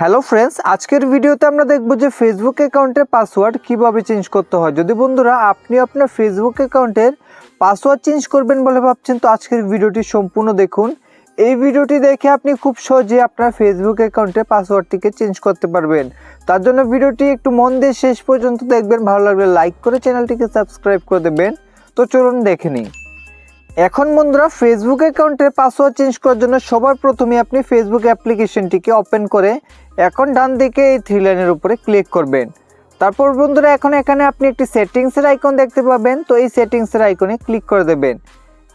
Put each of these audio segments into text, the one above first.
Hello friends, আজকের ভিডিওতে আমরা দেখব যে ফেসবুক অ্যাকাউন্টের পাসওয়ার্ড কীভাবে চেঞ্জ করতে হয়। যদি বন্ধুরা, আপনি আপনার ফেসবুক অ্যাকাউন্টের পাসওয়ার্ড চেঞ্জ করবেন বলে ভাবছেন, তো আজকের ভিডিওটি সম্পূর্ণ দেখুন। এই ভিডিওটি দেখে আপনি খুব সহজে আপনার ফেসবুক অ্যাকাউন্টের পাসওয়ার্ডটিকে চেঞ্জ করতে পারবেন। তার জন্য ভিডিওটি একটু মন দিয়ে শেষ পর্যন্ত দেখবেন। ভালো লাগলে লাইক করে চ্যানেলটিকে সাবস্ক্রাইব করে দেবেন। তো চলুন দেখে নিই। এখন বন্ধুরা ফেসবুক অ্যাকাউন্টের পাসওয়ার্ড চেঞ্জ করার জন্য সবার প্রথমে আপনি ফেসবুক অ্যাপ্লিকেশনটিকে ওপেন করে এখন ডান দিকে এই থ্রি লাইনের উপরে ক্লিক করবেন। তারপর বন্ধুরা, এখন এখানে আপনি একটি সেটিংসের আইকন দেখতে পাবেন। তো এই সেটিংসের আইকনে ক্লিক করে দেবেন।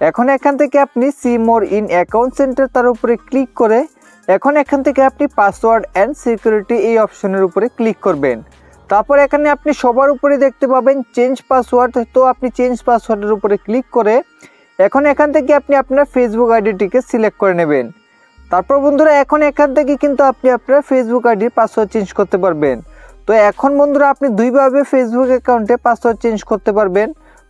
এখন এখান থেকে আপনি see more in account centre তার উপরে ক্লিক করে এখন এখান থেকে আপনি পাসওয়ার্ড অ্যান্ড সিকিউরিটি এই অপশনের উপরে ক্লিক করবেন। তারপর এখানে আপনি সবার উপরে দেখতে পাবেন চেঞ্জ পাসওয়ার্ড তো আপনি চেঞ্জ পাসওয়ার্ডের উপরে ক্লিক করে এখন এখান থেকে আপনি আপনার ফেসবুক আইডিটিকে সিলেক্ট করে নেবেন। তারপর বন্ধুরা, এখন এখান থেকে কিন্তু আপনি আপনার ফেসবুক আইডির পাসওয়ার্ড চেঞ্জ করতে পারবেন। তো এখন বন্ধুরা, আপনি দুইভাবে ফেসবুক অ্যাকাউন্টে পাসওয়ার্ড চেঞ্জ করতে পারবেন।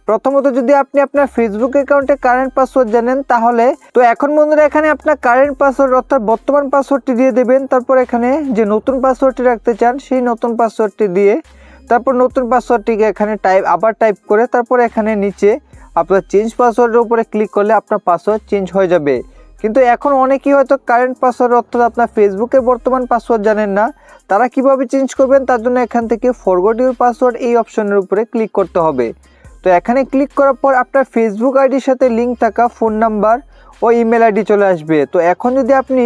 প্রথমত, যদি আপনি আপনার ফেসবুক অ্যাকাউন্টে কারেন্ট পাসওয়ার্ড জানেন, তাহলে তো এখন বন্ধুরা, এখানে আপনার কারেন্ট পাসওয়ার্ড অর্থাৎ বর্তমান পাসওয়ার্ডটি দিয়ে দেবেন। তারপর এখানে যে নতুন পাসওয়ার্ডটি রাখতে চান, সেই নতুন পাসওয়ার্ডটি দিয়ে তারপর নতুন পাসওয়ার্ডটিকে এখানে টাইপ আবার টাইপ করে তারপর এখানে নিচে আপনার চেঞ্জ পাসওয়ার্ডের উপরে ক্লিক করলে আপনার পাসওয়ার্ড চেঞ্জ হয়ে যাবে। কিন্তু এখন অনেকেই হয়তো কারেন্ট পাসওয়ার্ড অর্থাৎ আপনার ফেসবুকের বর্তমান পাসওয়ার্ড জানেন না। তারা কীভাবে চেঞ্জ করবেন তার জন্য এখান থেকে ফরগট ইউর পাসওয়ার্ড এই অপশনের উপরে ক্লিক করতে হবে। তো এখানে ক্লিক করার পর আপনার ফেসবুক আইডির সাথে লিঙ্ক থাকা ফোন নাম্বার ও ইমেল আইডি চলে আসবে। তো এখন যদি আপনি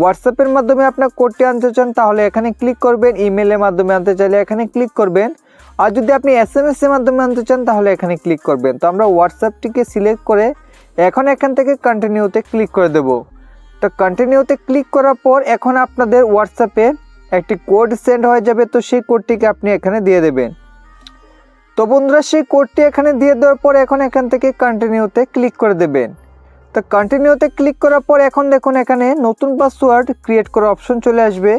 হোয়াটসঅ্যাপের মাধ্যমে আপনার কোডটি আনতে চান, তাহলে এখানে ক্লিক করবেন ইমেলের মাধ্যমে আনতে চাইলে এখানে ক্লিক করবেন। আর যদি আপনি এস এম এর মাধ্যমে আনতে চান, তাহলে এখানে ক্লিক করবেন। তো আমরা হোয়াটসঅ্যাপটিকে সিলেক্ট করে এখন এখান থেকে কন্টিনিউতে ক্লিক করে দেব। তো কন্টিনিউতে ক্লিক করার পর এখন আপনাদের হোয়াটসঅ্যাপে একটি কোড সেন্ড হয়ে যাবে, তো সেই কোডটিকে আপনি এখানে দিয়ে দেবেন। তো বন্ধুরা, সেই কোডটি এখানে দিয়ে দেওয়ার পর এখন এখান থেকে কন্টিনিউতে ক্লিক করে দেবেন। তো কন্টিনিউতে ক্লিক করার পর এখন দেখুন এখানে নতুন পাসওয়ার্ড ক্রিয়েট করার অপশন চলে আসবে।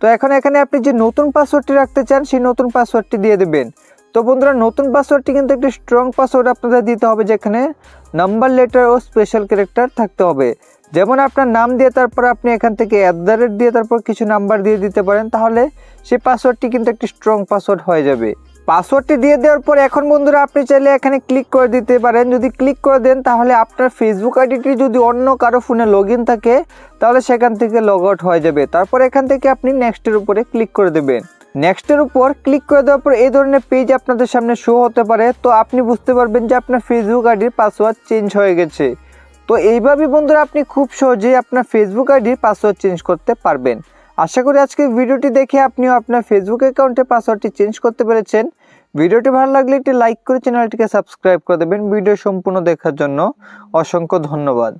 তো এখন এখানে আপনি যে নতুন পাসওয়ার্ডটি রাখতে চান, সেই নতুন পাসওয়ার্ডটি দিয়ে দেবেন। তো বন্ধুরা, নতুন পাসওয়ার্ডটি কিন্তু একটি স্ট্রং পাসওয়ার্ড আপনাদের দিতে হবে, যেখানে নাম্বার লেটার ও স্পেশাল ক্যারেক্টার থাকতে হবে। যেমন আপনার নাম দিয়ে তারপর আপনি এখান থেকে অ্যাট দ্য রেট দিয়ে তারপর কিছু নাম্বার দিয়ে দিতে পারেন, তাহলে সেই পাসওয়ার্ডটি কিন্তু একটি স্ট্রং পাসওয়ার্ড হয়ে যাবে। পাসওয়ার্ডটি দিয়ে দেওয়ার পর এখন বন্ধুরা, আপনি চাইলে এখানে ক্লিক করে দিতে পারেন। যদি ক্লিক করে দেন, তাহলে আপনার ফেসবুক আইডিটি যদি অন্য কারও ফোনে লগ থাকে, তাহলে সেখান থেকে লগ আউট হয়ে যাবে। তারপর এখান থেকে আপনি নেক্সটের উপরে ক্লিক করে দেবেন। নেক্সটের উপর ক্লিক করে দেওয়ার পর এই ধরনের পেজ আপনাদের সামনে শো হতে পারে। তো আপনি বুঝতে পারবেন যে আপনার ফেসবুক আইডির পাসওয়ার্ড চেঞ্জ হয়ে গেছে। তো এইভাবে বন্ধুরা আপনি খুব সহজেই আপনার ফেসবুক আইডির পাসওয়ার্ড চেঞ্জ করতে পারবেন। আশা করি আজকে ভিডিওটি দেখে আপনিও আপনার ফেসবুক অ্যাকাউন্টে পাসওয়ার্ডটি চেঞ্জ করতে পেরেছেন। ভিডিওটি ভালো লাগলে একটি লাইক করে চ্যানেলটিকে সাবস্ক্রাইব করে দেবেন। ভিডিও সম্পূর্ণ দেখার জন্য অসংখ্য ধন্যবাদ।